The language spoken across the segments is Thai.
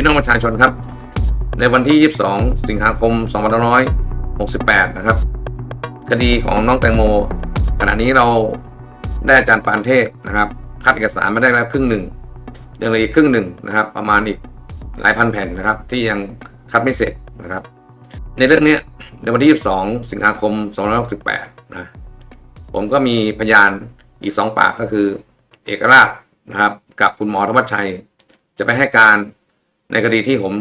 พี่น้องประชาชนครับ ในวันที่ 22 สิงหาคม 2568 นะครับ คดีของน้องแตงโม ขณะนี้เราได้อาจารย์ปานเทพนะครับคัดเอกสารมาได้แล้วครึ่งหนึ่งยังเหลืออีกครึ่งหนึ่งนะครับ ประมาณอีกหลายพันแผ่นนะครับ ที่ยังคัดไม่เสร็จนะครับ ในเรื่องเนี้ยในวันที่ 22 สิงหาคม 2568 นะผมก็มีพยานอีกสองปากก็คือ เอกราชนะครับ กับคุณหมอธวัชชัย จะไปให้การ ในคดีที่ผม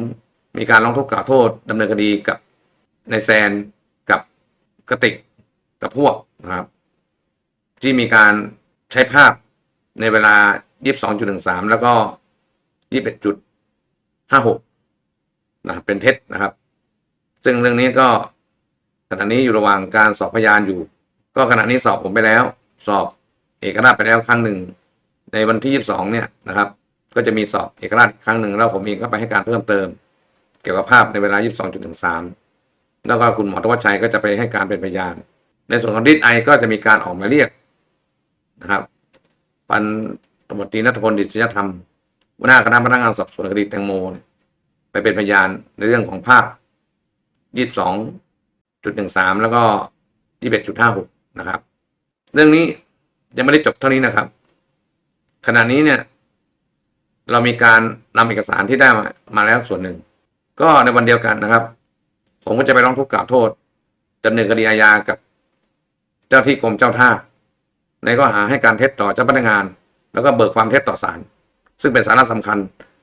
มีการร้องทุกข์กล่าวโทษดำเนินคดีกับนายแซนกับกติกกับพวกนะครับ ที่มีการใช้ภาพในเวลา 22.13 แล้วก็ 21.56 นะครับเป็นเท็จนะครับ ซึ่งเรื่องนี้ก็ขณะนี้อยู่ระหว่างการสอบพยานอยู่ ก็ขณะนี้สอบผมไปแล้ว สอบเอกราชไปแล้วครั้งหนึ่ง ในวันที่ 22 เนี่ยนะครับ ก็จะมีสอบเอกราชอีกครั้งหนึ่งแล้วผมเองก็ไปให้การเพิ่มเติม เกี่ยวกับภาพในเวลา 22.13 แล้วก็คุณหมอทวัชชัยก็จะไปให้การเป็นพยาน ในส่วนของดิสไอก็จะมีการออกมาเรียกนะครับพันตำรวจตรีนัทพลดิษยธรรมหัวหน้าคณะพนักงานสอบสวนคดีแตงโมไปเป็นพยานในเรื่องของภาพ 22.13 แล้วก็ 21.56 นะครับ เรื่องนี้ยังไม่ได้จบเท่านี้นะครับ ขณะนี้เนี่ย เรามีการนำเอกสารที่ได้มามาแล้วส่วนหนึ่ง ก็ในวันเดียวกันนะครับ ผมก็จะไปร้องทุกข์กล่าวโทษดำเนินคดีอาญากับ เจ้าที่กรมเจ้าท่า ในข้อหาให้การเท็จต่อเจ้าพนักงาน แล้วก็เบิกความเท็จต่อศาลซึ่งเป็นสาระสำคัญ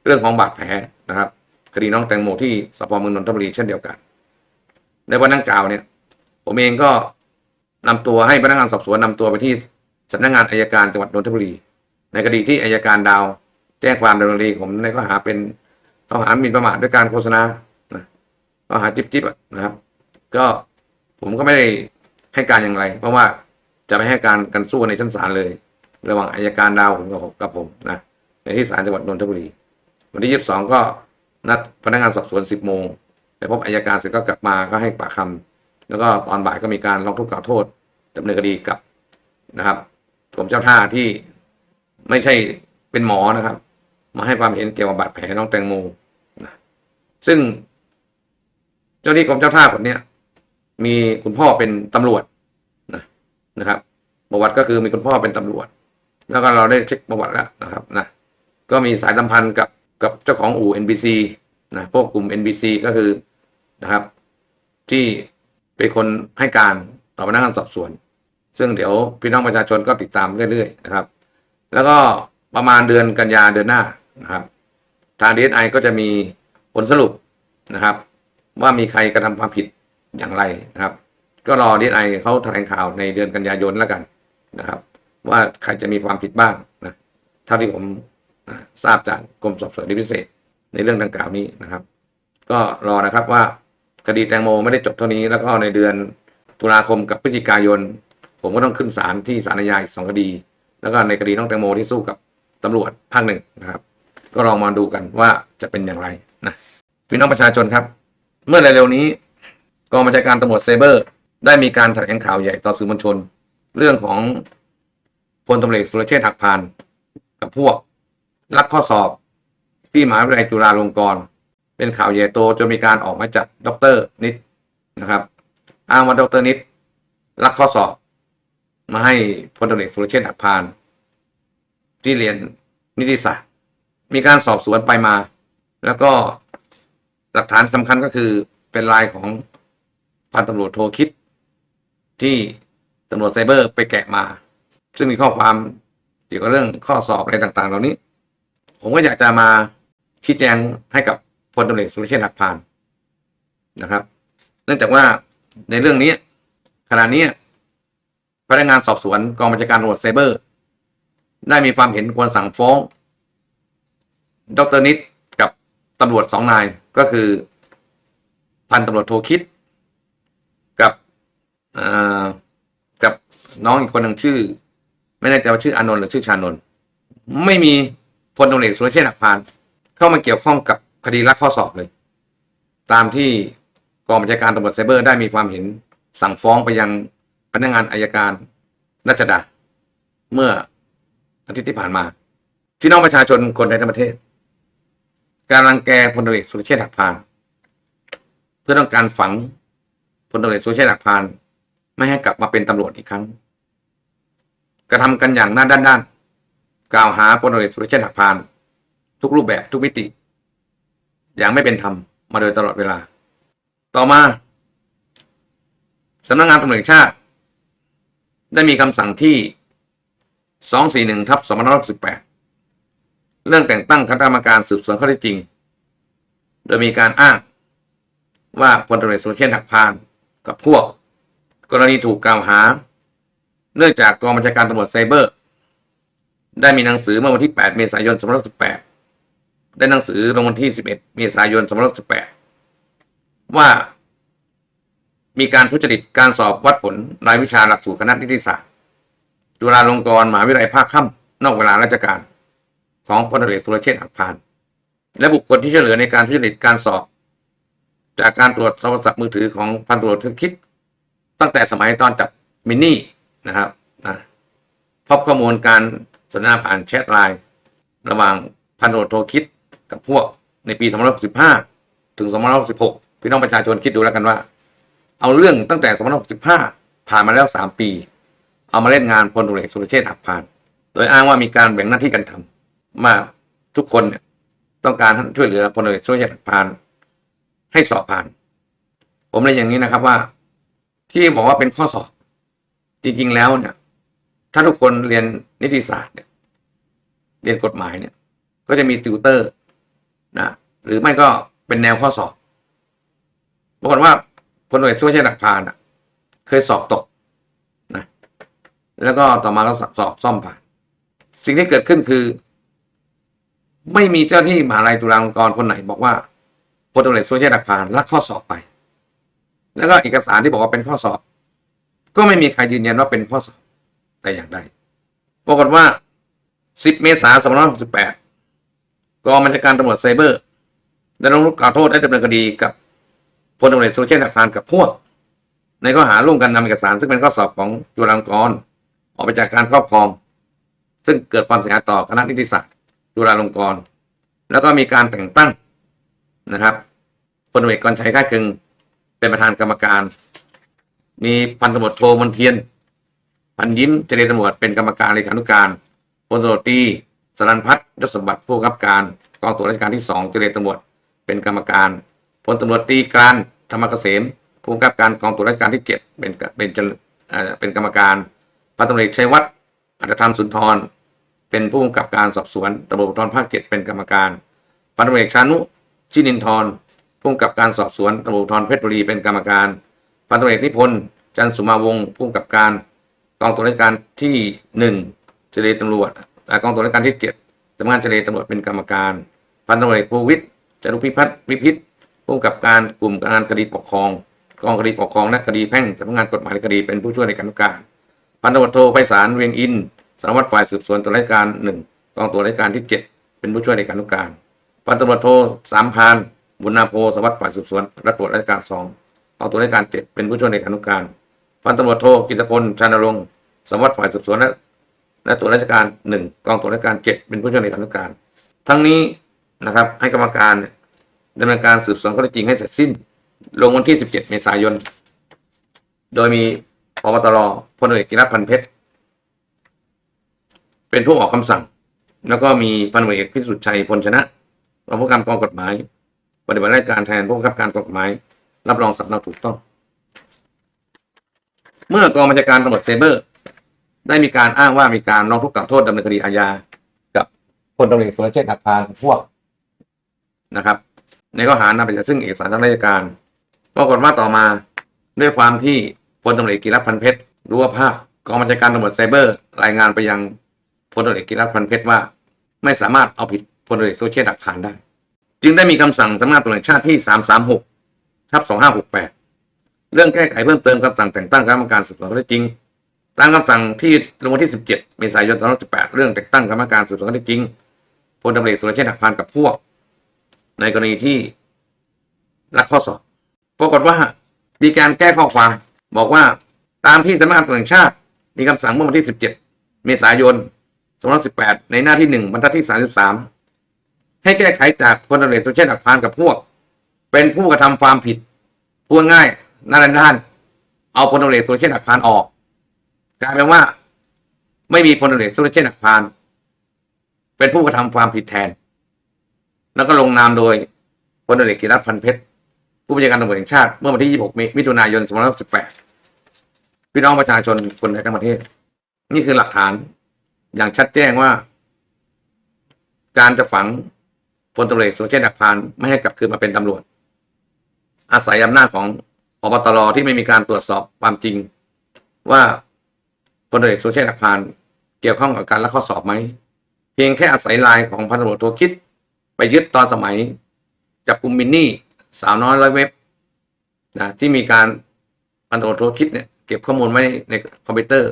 เรื่องของบาดแผลนะครับ คดีน้องแตงโมที่สพเมืองนนทบุรีเช่นเดียวกัน ในวันดังกล่าวเนี่ย ผมเองก็นำตัวให้พนักงานสอบสวนนำตัวไปที่สำนักงานอายการจังหวัดนนทบุรี ในคดีที่อายการดาว จ้งความดำเนินคดีผมในข้อหาเป็นข้อหาหมิ่นประมาทด้วยการโฆษณานะข้อหาจิ๊บจิ๊บนะครับ ก็ผมก็ไม่ได้ให้การอย่างไร เพราะว่าจะไปให้การกันสู้ในชั้นศาลเลย ระหว่างอายการดาวผมกับผมกับผมนะในที่ศาลจังหวัดนนทบุรี วันที่22ก็นัดพนักงานสอบสวน10โมงไปพบอายการเสร็จก็กลับมาก็ให้ปากคำแล้วก็ตอนบ่ายก็มีการร้องทุกข์กล่าวโทษดำเนินคดีกับนะครับกรมเจ้าท่าที่ไม่ใช่เป็นหมอนะครับ มาให้ความเห็นเกี่ยวกับบาดแผลน้องแตงโมนะซึ่งเจ้าหน้าที่กรมเจ้าท่าคนนี้มีคุณพ่อเป็นตำรวจนะนะครับ ประวัติก็คือมีคุณพ่อเป็นตำรวจ แล้วก็เราได้เช็คประวัติแล้วนะครับนะก็มีสายสัมพันธ์กับกับเจ้าของอู่ NBC นะพวกกลุ่ม NBC ก็คือนะครับ ที่เป็นคนให้การต่อพนักงานสอบสวน ซึ่งเดี๋ยวพี่น้องประชาชนก็ติดตามเรื่อยๆนะครับ แล้วก็ประมาณเดือนกันยาเดือนหน้า นะครับ ทางดีเอไอก็จะมีผลสรุปนะครับ ว่ามีใครกระทำความผิดอย่างไรนะครับ ก็รอดีไอเขาแถลงข่าวในเดือนกันยายนแล้วกันนะครับ ว่าใครจะมีความผิดบ้างนะเท่าที่ผมทราบจากกรมสอบสวนพิเศษในเรื่องดังกล่าวนี้นะครับ ก็รอนะครับว่าคดีแตงโมไม่ได้จบเท่านี้แล้วก็ในเดือนตุลาคมกับพฤศจิกายน ผมก็ต้องขึ้นศาลที่ศาลอาญาอีกสองคดี แล้วก็ในคดีน้องแตงโมที่สู้กับตำรวจภาคหนึ่งนะครับ ก็ลองมาดูกันว่าจะเป็นอย่างไรนะพี่น้องประชาชนครับ เมื่อเร็วๆนี้กองบัญชาการตำรวจไซเบอร์ ได้มีการแถลงข่าวใหญ่ต่อสื่อมวลชน เรื่องของพลตำรวจเอกสุรเชษฐ์หักพาน กับพวกลักข้อสอบที่มหาวิทยาลัยจุฬาลงกรณ์เป็นข่าวใหญ่โตจนมีการออกมาจับดรนิดนะครับ อ้างว่าดรนิดลักข้อสอบ มาให้พลตำรวจเอกสุรเชษฐ์หักพาน ที่เรียนนิติศาสตร์ มีการสอบสวนไปมา แล้วก็หลักฐานสำคัญก็คือเป็นลายของพันตำรวจโทคิด ที่ตำรวจไซเบอร์ไปแกะมา ซึ่งมีข้อความเกี่ยวกับเรื่องข้อสอบอะไรต่างๆ เหล่านี้ ผมก็อยากจะมาชี้แจงให้กับพลตำรวจสุรเชษฐ์หักพานนะครับ เนื่องจากว่าในเรื่องนี้ขณะนี้พนักงานสอบสวนกองบัญชาการตำรวจไซเบอร์ ได้มีความเห็นควรสั่งฟ้อง ดรนิดกับตำรวจสองนายก็คือ พันตำรวจโทคิด กับอ่ากับน้องอีกคนหนึ่งชื่อ ไม่แน่ใจว่าชื่ออานนท์หรือชื่อชานนท์ไม่มีพลตำรวจเอกสุรเชษฐ์หักพาน เข้ามาเกี่ยวข้องกับคดีลักข้อสอบเลย ตามที่กองบัญชาการตำรวจไซเบอร์ได้มีความเห็นสั่งฟ้องไปยังพนักงานอายการรัชดา เมื่ออาทิตย์ที่ผ่านมา พี่น้องประชาชนคนในทั้งประเทศ การรังแกพลตำรวจเอกสุรเชษฐ์หักพาน เพื่อต้องการฝังพลตำรวจเอกสุรเชษฐ์หักพาน ไม่ให้กลับมาเป็นตำรวจอีกครั้ง กระทำกันอย่างหน้าด้านๆกล่าวหาพลตำรวจเอกสุรเชษฐ์หักพาน ทุกรูปแบบทุกมิติ อย่างไม่เป็นธรรมมาโดยตลอดเวลา ต่อมาสำนักงานตำรวจแห่งชาติ ได้มีคำสั่งที่ 241ทับ2568 เรื่องแต่งตั้งคณะกรรมการสืบสวนข้อเท็จจริง โดยมีการอ้างว่าพลตำรวจสุรเชษฐ์หักพานกับพวก กรณีถูกกล่าวหา เนื่องจากกองบัญชาการตำรวจไซเบอร์ ได้มีหนังสือเมื่อวันที่ 8 เมษายน2568ได้หนังสือลงวันที่ 11 เมษายน2568ว่า มีการทุจริตการสอบวัดผลรายวิชาหลักสูตรคณะนิติศาสตร์ จุฬาลงกรณ์มหาวิทยาลัยภาคค่ำนอกเวลาราชการ ของพลตำรวจเอกสุรเชษฐ์หักพาน และบุคคลที่ช่วยเหลือในการทุจริตการสอบ จากการตรวจโทรศัพท์มือถือของพันตรวจโทคิด ตั้งแต่สมัยตอนจับมินนี่นะครับนะพบข้อมูลการสนทนาผ่านแชทไลน์ระหว่างพันตรวจโทคิดกับพวกในปี2565 ถึง 2566 พี่น้องประชาชนคิดดูแล้วกันว่า เอาเรื่องตั้งแต่ 2565 ผ่านมาแล้ว 3 ปี เอามาเล่นงานพลตุเอกสุรเชษฐ์หักพาน โดยอ้างว่ามีการแบ่งหน้าที่กันทำ มาทุกคนเนี่ยต้องการช่วยเหลือพลเอกสุรเชษฐ์หักพาน ให้สอบผ่าน ผมเลยอย่างนี้นะครับว่า ที่บอกว่าเป็นข้อสอบ จริงๆแล้วเนี่ย ถ้าทุกคนเรียนนิติศาสตร์เนี่ย เรียนกฎหมายเนี่ย ก็จะมีติวเตอร์นะหรือไม่ก็เป็นแนวข้อสอบปรากฏว่าพลเอกสุรเชษฐ์หักพานอะ เคยสอบตกนะแล้วก็ต่อมาก็สอบซ่อมผ่าน สิ่งที่เกิดขึ้นคือ ไม่มีเจ้าที่มหาลัยตุลาลงกรณ์คนไหนบอกว่าพลตำรวจสุรเชษฐ์หักพานลักข้อสอบไป แล้วก็เอกสารที่บอกว่าเป็นข้อสอบ ก็ไม่มีใครยืนยันว่าเป็นข้อสอบแต่อย่างใดปรากฏว่า 10 เมษายน2568กองบัญชาการตำรวจไซเบอร์ได้ลงกล่าวโทษและดำเนินคดีกับพลตำรวจสุรเชษฐ์หักพานกับพวก ในข้อหาร่วมกันนำเอกสาร ซึ่งเป็นข้อสอบของจุฬาลงกรณ์ออกไปจากการครอบครอง ซึ่งเกิดความเสียหายต่อคณะนิติศาสตร์ จุฬาลงกรณ์แล้วก็มีการแต่งตั้งนะครับพลเอกกรชัยค่ายคึงเป็นประธานกรรมการ มีพันตำรวจโทมนเทียน พันยิ้มเจริญตำรวจเป็นกรรมการเลขานุการพลตำรวจตีสรันพัฒน์ยศสมบัติผู้กำกับการกองตรวจราชการที่สองเจริญตำรวจเป็นกรรมการพลตำรวจตีการธรรมเกษมผู้กำกับการกองตรวจราชการที่เจ็ดเป็นเป็นเป็นกรรมการพันตำรวจชัยวัฒน์อัตธรรมสุนทร เป็นผู้กำกับการสอบสวนตำรวจภูธรภาคเจ็ดเป็นกรรมการพันตำรวจเอกชานุชินินทร์ผู้กำกับการสอบสวนตำรวจภูธรเพชรบุรีเป็นกรรมการพันตำรวจเอกนิพนธ์จันสุมาวงศ์ผู้กำกับการกองตรวจราชการที่หนึ่งเจรตำรวจอ่ากองตรวจราชการที่เจ็ดสำนักงานเจรตำรวจเป็นกรรมการพันตำรวจเอกภูวิทย์จารุพิพัฒน์วิพิฒน์ผู้กำกับการกลุ่มงานคดีปกครองกองคดีปกครองและคดีแพ่งสำนักงานกฎหมายและคดีเป็นผู้ช่วยในการนุการพันตำรวจโทไพศาลเวียงอิน สารวัตรฝ่ายสืบสวนตรวราชการหนึ่งกองตรวราชการที่เจ็ดเป็นผู้ช่วยในการนุการพันตำรวจโทสามพานบุญนาโพสารวัตรฝ่ายสืบสวนและตรวจราชการสองกองตรวราชการเจ็ดเป็นผู้ช่วยในการนุการพันตำรวจโทกิตพลชานรงค์สารวัตรฝ่ายสืบสวนและและตรวราชการหนึ่งกองตรวราชการเจ็ดเป็นผู้ช่วยในการนุการ ทั้งนี้นะครับให้กรรมการดำเนินการสืบสวนข้อเท็จจริงให้เสร็จสิ้น ลงวันที่ 17 เมษายน โดยมีพบตรพลเอกกิรัตน์พันเพชร เป็นผู้ออกคำสั่ง แล้วก็มีพันตำรวจเอกพิสุทธิ์ชัยพลชนะรองผู้การกองกฎหมาย ปฏิบัติราชการแทนผู้บังคับการกฎหมาย รับรองสำเนาถูกต้อง เมื่อกองบัญชาการตำรวจไซเบอร์ ได้มีการอ้างว่ามีการร้องทุกข์กล่าวโทษดำเนินคดีอาญากับพลตำรวจเอกสุรเชษฐ์หักพานพวกนะครับ ในข้อหานำไปจากซึ่งเอกสารทางราชการปรากฏว่าต่อมาด้วยความที่พลตำรวจกกิรัตน์พันเพชรรู้ว่าภาพกองบัญชาการตำรวจไซเบอร์ รายงานไปยัง พลตเอกกิรัตพันเพชรว่า ไม่สามารถเอาผิดพลเอกสุรเชษฐ์หักพานได้ จึงได้มีคำสั่งสำนักตำรวจชาติที่ 336ทับ2568 เรื่องแก้ไขเพิ่มเติมคำสั่งแต่งตั้งคณะกรรมการสืบสวนข้อเท็จจริงตามคำสั่งที่ลงวันที่ 17 เมษายน 2518 เรื่องแต่งตั้งคณะกรรมการสืบสวนข้อเท็จจริงพลตำรวจสุรเชษฐ์หักพานกับพวก ในกรณีที่ลักข้อสอบปรากฏว่ามีการแก้ข้อความบอกว่าตามที่สำนักงานตำรวจแห่งชาติ มีคำสั่งเมื่อวันที่ 17 เมษายน 2518 ในหน้าที่ 1 บรรทัดที่ 33 ให้แก้ไขจากพลตำรวจเอกสุเชษฐ์หักพานกับพวก เป็นผู้กระทำความผิดพูดง่ายนั่นด้านเอาพลตำรวจเอกสุเชษฐ์หักพานออกกลายเป็นว่า ไม่มีพลตำรวจเอกสุเชษฐ์หักพาน เป็นผู้กระทำความผิดแทน แล้วก็ลงนามโดยพลตำรวจกกิรัตพันเพชรผู้บัญชาการตำรวจแห่งชาติเมื่อวันที่ 26 มิถุนายน 2518 พี่น้องประชาชนคนไทยทั้งประเทศ นี่คือหลักฐาน อย่างชัดแจ้งว่า การจะฝังพลตำรวจสุรเชษฐ์หักพานไม่ให้กลับคืนมาเป็นตำรวจ อาศัยอำนาจของพบตรที่ไม่มีการตรวจสอบความจริง ว่าพลตำรวจสุรเชษฐ์หักพานเกี่ยวข้องกับการลักข้อสอบไหมเพียงแค่อาศัยลายของพันตำรวจโทคิด ไปยึดตอนสมัยจับกลุ่มมินนี่สาวน้อยร้อยเว็บนะที่มีการพันตำรวจโทคิดเนี่ยเก็บข้อมูลไว้ในคอมพิวเตอร์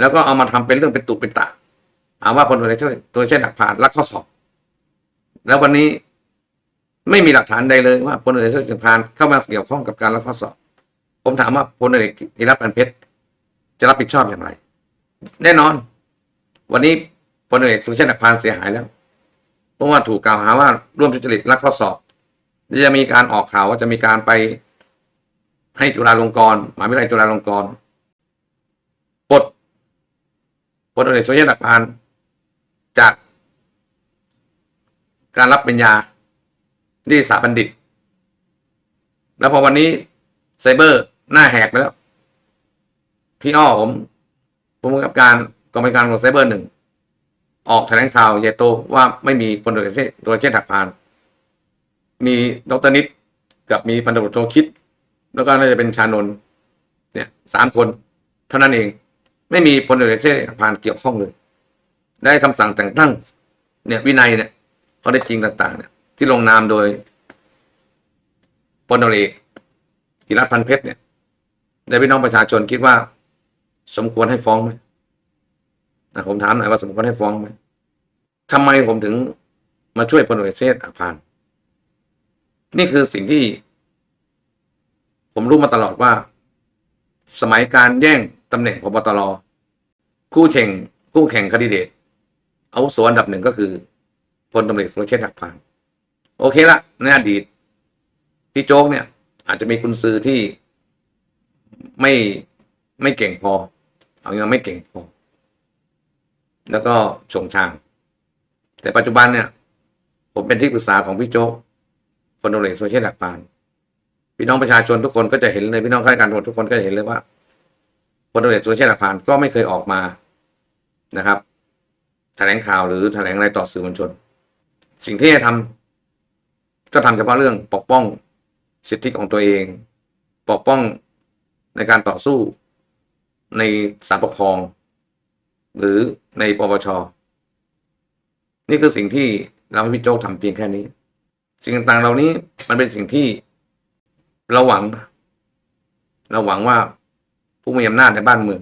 แล้วก็เอามาทำเป็นเรื่องเป็นตุเป็นตะหาว่าพลตรวจเอกสุรเชษฐ์หักพานลักข้อสอบ แล้ววันนี้ไม่มีหลักฐานใดเลยว่าพลตรวจเอกสุรเชษฐ์หักพานเข้ามาเกี่ยวข้องกับการลักข้อสอบ ผมถามว่าพลตรวจเอกอิรัตน์พันเพชรจะรับผิดชอบอย่างไร แน่นอน วันนี้พลตรวจเอกสุรเชษฐ์หักพานเสียหายแล้วเพราะว่าถูกกล่าวหาว่าร่วมทุจริตลักข้อสอบจะมีการออกข่าวว่าจะมีการไปให้จุฬาลงกรณ์มหาวิทยาลัยจุฬาลงกรณ์ปลดพ ลตำรวจเอกสุรเชษฐ์หักพาน จาก การรับปริญญาที่สถาบันดิต แล้วพอวันนี้ไซเบอร์หน้าแหกไปแล้ว พี่อ้อผมผู้กำกับการกองบัญชาการของไซเบอร์หนึ่งออกแถลงข่าวใหญ่โตว่าไม่มีพลตรวจเอกสุรเชษฐ์หักพาน มีดรนิดกับมีพันตำรวจโทคิด แล้วก็น่าจะเป็นชานนท์เนี่ยสามคน เท่านั้นเอง ไม่มีพลตำรวจเอกสุรเชษฐานเกี่ยวข้องเลย ได้คำสั่งแต่งตั้ง เนี่ยวินัยเนี่ยเขาได้จริงต่าง ๆ เนี่ย ที่ลงนามโดยพลตำรวจเอกกิรัตพันเพชรเนี่ยได้พี่น้องประชาชนคิดว่า สมควรให้ฟ้องไหมผมถามหน่อยว่าสมควรให้ฟ้องไหมทำไมผมถึงมาช่วยพลตำรวจเอกเชษฐ์หักพาน นี่คือสิ่งที่ ผมรู้มาตลอดว่า สมัยการแย่ง ตำแหน่งพบตรคู่เข่งคู่แข่งคดีเดตอาวุโสอันดับหนึ่งก็คือพลตำรวจเอกสุรเชษฐ์หักพาน โอเคละในอดีตพี่โจ๊กเนี่ย อาจจะมีคุณซื้อที่ไม่ไม่เก่งพอ เอายังไม่เก่งพอ แล้วก็ชงชาง แต่ปัจจุบันเนี่ย ผมเป็นที่ปรึกษาของพี่โจ๊กพลตำรวจเอกสุรเชษฐ์หักพาน พี่น้องประชาชนทุกคนก็จะเห็นเลยพี่น้องข้าราชการทุกคนก็จะเห็นเลยว่า ลตำรวจเอกสุรเชษฐ์หักพานก็ไม่เคยออกมานะครับแถลงข่าวหรือแถลงอะไรต่อสื่อมวลชน สิ่งที่จะทำก็ทำเฉพาะเรื่องปกป้องสิทธิของตัวเอง ปกป้องในการต่อสู้ในศาลปกครอง หรือในปปชนี่คือสิ่งที่เราให้พี่โจ๊กทำเพียงแค่นี้ สิ่งต่างๆเหล่านี้มันเป็นสิ่งที่เราหวัง เราหวังว่า ผู้มีอำนาจในบ้านเมือง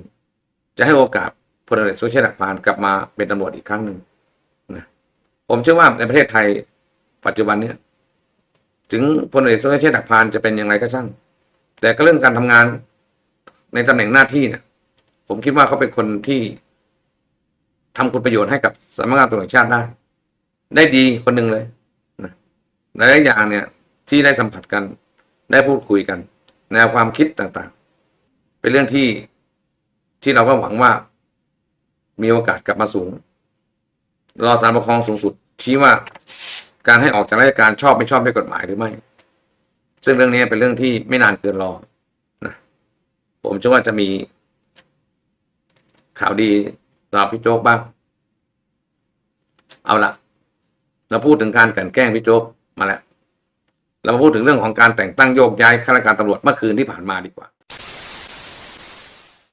จะให้โอกาสพลเอกสุเชษฐ์หักพานกลับมาเป็นตำรวจอีกครั้งหนึ่งนะผมเชื่อว่าในประเทศไทยปัจจุบันเนี้ยถึงพลเอกสุเชษฐ์หักพานจะเป็นอย่างไรก็ช่าง แต่ก็เรื่องการทำงานในตำแหน่งหน้าที่เนี่ย ผมคิดว่าเขาเป็นคนที่ทำคุณประโยชน์ให้กับสำนักงานตำรวจแห่งชาติได้ ได้ดีคนหนึ่งเลยนะหลายอย่างเนี่ยที่ได้สัมผัสกันได้พูดคุยกัน แนวความคิดต่าง เป็นเรื่องที่ที่เราก็หวังว่า มีโอกาสกลับมาสูง รอสารปกครองสูงสุด ชี้ว่าการให้ออกจากราชการชอบไม่ชอบด้วยกฎหมายหรือไม่ ซึ่งเรื่องนี้เป็นเรื่องที่ไม่นานเกินรอนะผมเชื่อว่าจะมีข่าวดีสำหรับพี่โจ๊กบ้าง เอาละเราพูดถึงการกันแกล้งพี่โจ๊กมาแล้ว เรามาพูดถึงเรื่องของการแต่งตั้งโยกย้ายข้าราชการตำรวจเมื่อคืนที่ผ่านมาดีกว่า